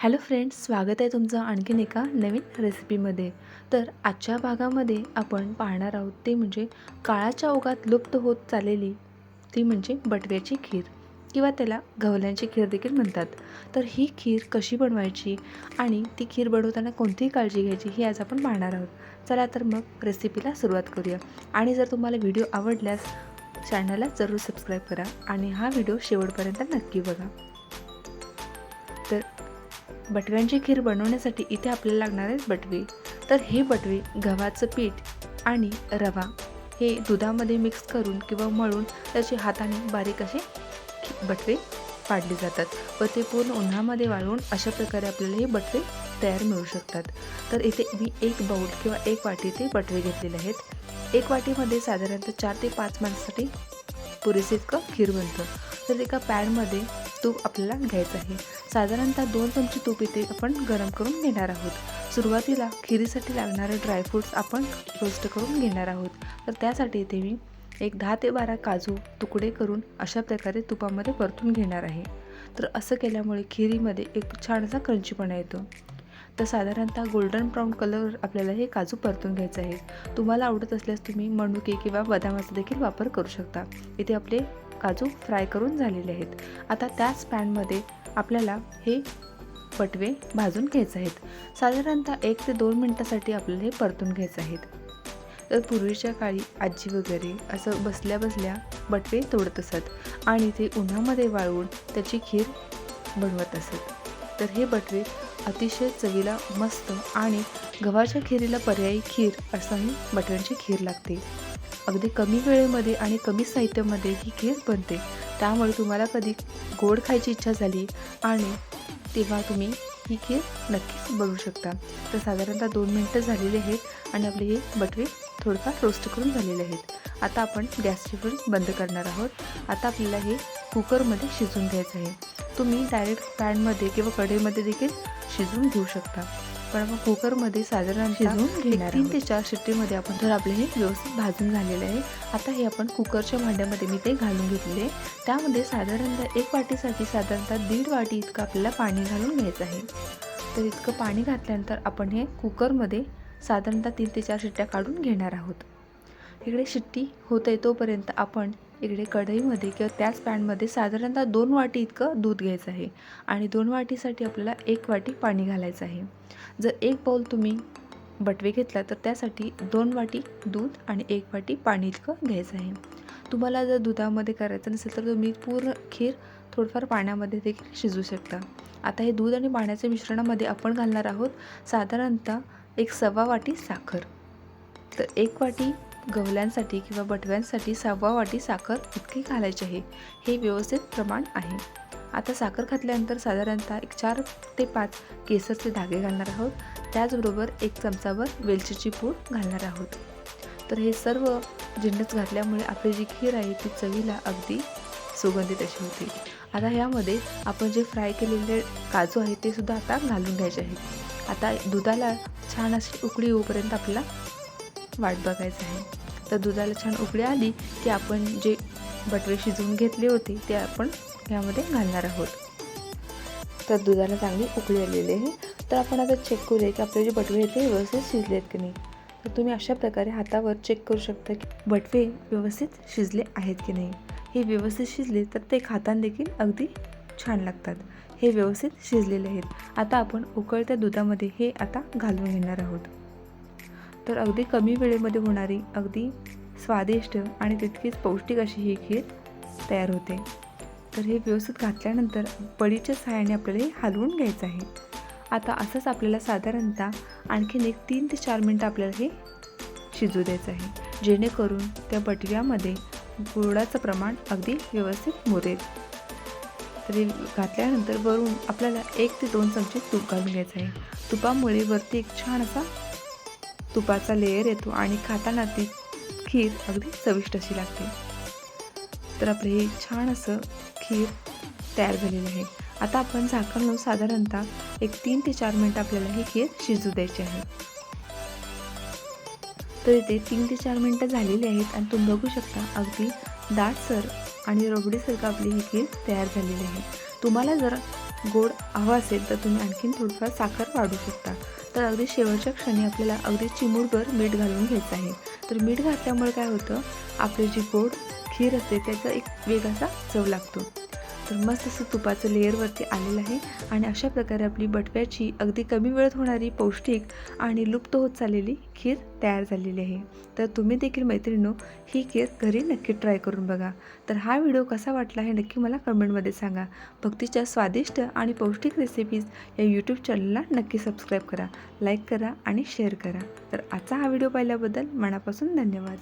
Hello friends स्वागत आहे तुमचं आणखीन एका नवीन रेसिपीमध्ये. तर आजच्या भागामध्ये आपण पाहणार आहोत ते म्हणजे काळाच्या ओघात लुप्त होत चाललेली ती म्हणजे बटव्याची खीर किंवा त्याला गवल्यांची खीर देखील म्हणतात. तर ही खीर कशी बनवायची आणि ती खीर बनवताना कोणती काळजी घ्यायची ही आज आपण पाहणार आहोत. चला तर मग रेसिपीला सुरुवात करूया. आणि जर तुम्हाला व्हिडिओ आवडल्यास चॅनलला जरूर सबस्क्राईब करा आणि हा व्हिडिओ शेवटपर्यंत नक्की बघा. बटव्यांची खीर बनवण्यासाठी इथे आपल्याला लागणार आहेत बटवे. तर हे बटवे गव्हाचं पीठ आणि रवा हे दुधामध्ये मिक्स करून किंवा मळून त्याचे हाताने बारीक असे खी- बटवे पाडले जातात व ते पूर्ण उन्हामध्ये वाळवून अशा प्रकारे आपल्याला हे बटवे तयार मिळू शकतात. तर इथे मी एक बाऊल किंवा एक वाटी ते बटवे घेतलेले आहेत. एक वाटीमध्ये साधारणतः चार ते पाच माणसासाठी पुरेसे इतकं खीर बनतं. तर एका पॅनमध्ये तूप आपल्याला घ्यायचं आहे. साधारणतः दोन चमचे तूप इथे आपण गरम करून घेणार आहोत. सुरुवातीला खिरीसाठी लागणारे ड्रायफ्रूट्स आपण रोस्ट करून घेणार आहोत. तर त्यासाठी इथे मी एक दहा ते बारा काजू तुकडे करून अशा प्रकारे तुपामध्ये परतून घेणार आहे. तर असं केल्यामुळे खिरीमध्ये एक छान असा क्रंचीपणा येतो. तर साधारणतः गोल्डन ब्राऊन कलर आपल्याला हे काजू परतून घ्यायचं आहे. तुम्हाला आवडत असल्यास तुम्ही मनुके किंवा बदामाचा देखील वापर करू शकता. इथे आपले काजू फ्राय करून झालेले आहेत. आता त्याच पॅनमध्ये आपल्याला हे पटवे भाजून घ्यायचे आहेत. साधारणतः एक ते दोन मिनटासाठी आपल्याला हे परतून घ्यायचं आहेत. तर पूर्वीच्या काळी आजी वगैरे असं बसल्या बसल्या बटवे तोडत असत आणि ते उन्हामध्ये वाळवून त्याची खीर बनवत असत. तर हे बटवे अतिशय चवीला मस्त आणि गव्हाच्या खिरीला पर्यायी खीर असाही बटव्यांची खीर लागते. अगदी कमी वेळेमध्ये आणि कमी साहित्यामध्ये ही खीर बनते. त्यामुळे तुम्हाला कधी गोड खायची इच्छा झाली आणि तेव्हा तुम्ही ही खीर नक्कीच बनवू शकता. तर साधारणतः दोन मिनटं झालेली आहेत आणि आपले हे बटवे थोडंफार रोस्ट करून झालेले आहेत. आता आपण गॅसची फ्लेम बंद करणार आहोत. आता आपल्याला हे कुकरमध्ये शिजून घ्यायचं आहे. तुम्ही डायरेक्ट पॅनमध्ये किंवा कढईमध्ये देखील शिजवून घेऊ शकता. पण आपण कुकरमध्ये साधारण शिजवून घेणार तीन ते चार शिट्टीमध्ये आपण तर आपले हे व्यवस्थित भाजून झालेले आहे. आता हे आपण कुकरच्या भांड्यामध्ये मी ते घालून घेतलेले आहे. त्यामध्ये साधारणतः एक वाटीसाठी साधारणतः दीड वाटी इतकं आपल्याला पाणी घालून घ्यायचं आहे. तर इतकं पाणी घातल्यानंतर आपण हे कुकरमध्ये साधारणतः तीन ते चार शिट्ट्या काढून घेणार आहोत. इकडे शिट्टी होते तोपर्यंत आपण इकडे कढईमध्ये किंवा त्याच पॅनमध्ये साधारणतः दोन वाटी इतकं दूध घ्यायचं आहे. आणि दोन वाटीसाठी आपल्याला एक वाटी पाणी घालायचं आहे. जर एक बाऊल तुम्ही बटवे घेतला तर त्यासाठी दोन वाटी दूध आणि एक वाटी पाणी इतकं घ्यायचं आहे. तुम्हाला जर दुधामध्ये करायचं नसेल तर तुम्ही पूर्ण खीर थोडंफार पाण्यामध्ये देखील शिजू शकता. आता हे दूध आणि पाण्याच्या मिश्रणामध्ये आपण घालणार आहोत साधारणतः एक सव्वा वाटी साखर. तर एक वाटी गवल्यांसाठी किंवा बटव्यांसाठी सव्वा वाटी साखर इतकी घालायची आहे. हे व्यवस्थित प्रमाण आहे. आता साखर घातल्यानंतर साधारणतः एक चार ते पाच केसरचे धागे घालणार आहोत. त्याचबरोबर एक चमचावर वेलचीची पूड घालणार आहोत. तर हे सर्व जिन्नस घातल्यामुळे आपली जी खीर आहे ती चवीला अगदी सुगंधित अशी होती. आता ह्यामध्ये आपण जे फ्राय केलेले काजू आहेत ते सुद्धा आता घालून घ्यायचे आहेत. आता दुधाला छान अशी उकळी येऊपर्यंत आपल्याला वाट बघायचं आहे. तर दुधाला छान उकळी आली की आपण जे बटवे शिजवून घेतले होते ते आपण यामध्ये घालणार आहोत. तर दुधाला चांगली उकळी आलेली आहे. तर आपण आता चेक करूया की आपले जे बटवे आहेत ते व्यवस्थित शिजले आहेत की नाही. तर तुम्ही अशा प्रकारे हातावर चेक करू शकता की बटवे व्यवस्थित शिजले आहेत की नाही. हे व्यवस्थित शिजले तर ते खाताना देखील अगदी छान लागतात. हे व्यवस्थित शिजलेले आहेत. आता आपण उकळत्या दुधामध्ये हे आता घालून घेणार आहोत. तर अगदी कमी वेळेमध्ये होणारी अगदी स्वादिष्ट आणि तितकीच पौष्टिक अशी ही खीर तयार होते. तर हे व्यवस्थित घातल्यानंतर बळीच्या सहाय्याने आपल्याला हे हलवून घ्यायचं आहे. आता असंच आपल्याला साधारणतः आणखीन एक तीन ते चार मिनटं आपल्याला हे शिजू द्यायचं आहे. जेणेकरून त्या बटव्यामध्ये गुळाचं प्रमाण अगदी व्यवस्थित मुरेल. तर हे घातल्यानंतर वरून आपल्याला एक ते दोन चमचे तूप घालून घ्यायचं आहे. तुपामुळे वरती एक छान असा तुपाचा लेयर येतो आणि खाताना ती खीर अगदी चविष्ट अशी लागते. तर आपलं हे छान असं खीर तयार झालेलं आहे. आता आपण झाकण लावून साधारणतः एक तीन ते चार मिनटं आपल्याला ही खीर शिजू द्यायची आहे. तर इथे तीन ते चार मिनटं झालेली आहेत आणि तुम्ही बघू शकता अगदी दाटसर आणि रबडीसारखं आपली ही खीर तयार झालेली आहे. तुम्हाला जर गोड हवा असेल तर तुम्ही आणखीन थोडंफार साखर वाढू शकता. तर अगदी शेवटच्या क्षणी आपल्याला अगदी चिमूटभर मीठ घालून घ्यायचं आहे. तर मीठ घातल्यामुळे काय होतं? आपली जी गोड खीर असते त्याचा एक वेगळासा चव लागतो. तर मस्त असं तुपाचं लेअरवरती आलेलं आहे. आणि अशा प्रकारे आपली बटव्याची अगदी कमी वेळेत होणारी पौष्टिक आणि लुप्त होत चाललेली खीर तयार झालेली आहे. तर तुम्ही देखील मैत्रिणींनो ही खीर घरी नक्की ट्राय करून बघा. तर हा व्हिडिओ कसा वाटला हे नक्की मला कमेंटमध्ये सांगा. भक्तीच्या स्वादिष्ट आणि पौष्टिक रेसिपीज या यूट्यूब चॅनलला नक्की सबस्क्राईब करा लाईक करा आणि शेअर करा. तर आजचा हा व्हिडिओ पाहिल्याबद्दल मनापासून धन्यवाद.